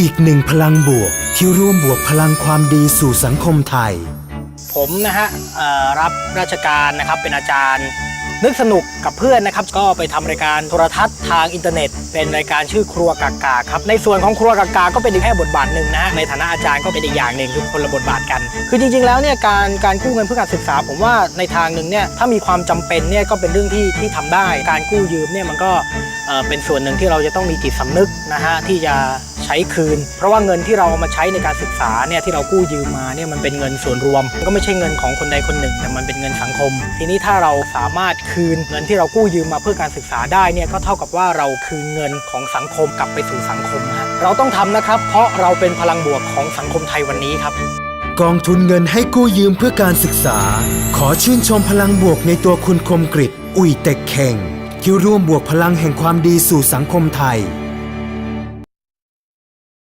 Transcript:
อีกหนึ่งพลังบวกที่ร่วมบวกพลังความดีสู่สังคมไทย ผมนะฮะรับราชการนะครับเป็นอาจารย์ นึกสนุกกับเพื่อนนะครับ ก็ไปทำรายการโทรทัศน์ทางอินเทอร์เน็ต เป็นรายการชื่อครัวกากาครับ ในส่วนของครัวกากาก็เป็นอีกแค่บทบาทหนึ่งนะฮะในฐานะอาจารย์ก็เป็นอีกอย่างหนึ่งคือคนละบทบาทกัน คือจริง ๆ แล้วเนี่ยการการกู้เงินเพื่อการศึกษา ผมว่าในทางหนึ่งเนี่ยถ้ามีความจำเป็นเนี่ยก็เป็นเรื่องที่ที่ทำได้ การกู้ยืมเนี่ยมันก็เป็นส่วนหนึ่งที่เราจะต้องมีจิตสำนึกนะฮะที่จะ ช้คืน เพราะว่าเงินที่เราเอามาใช้ในการศึกษาเนี่ยที่เรากู้ยืมมาเนี่ยมันเป็นเงินส่วนรวมมันก็ไม่ใช่เงินของคนใดคนหนึ่ง แต่มันเป็นเงินสังคม ทีนี้ถ้าเราสามารถคืนเงินที่เรากู้ยืมมาเพื่อการศึกษาได้เนี่ยก็เท่ากับว่าเราคืนเงินของสังคมกลับไปสู่สังคมฮะเราต้องทำนะครับ เพราะเราเป็นพลังบวกของสังคมไทยวันนี้ครับกองทุนเงินให้กู้ยืมเพื่อการศึกษา ขอชื่นชมพลังบวกในตัวคุณคมกริตอุ่ยเต็กเข่งที่ร่วมบวกพลังแห่งความดีสู่สังคมไทย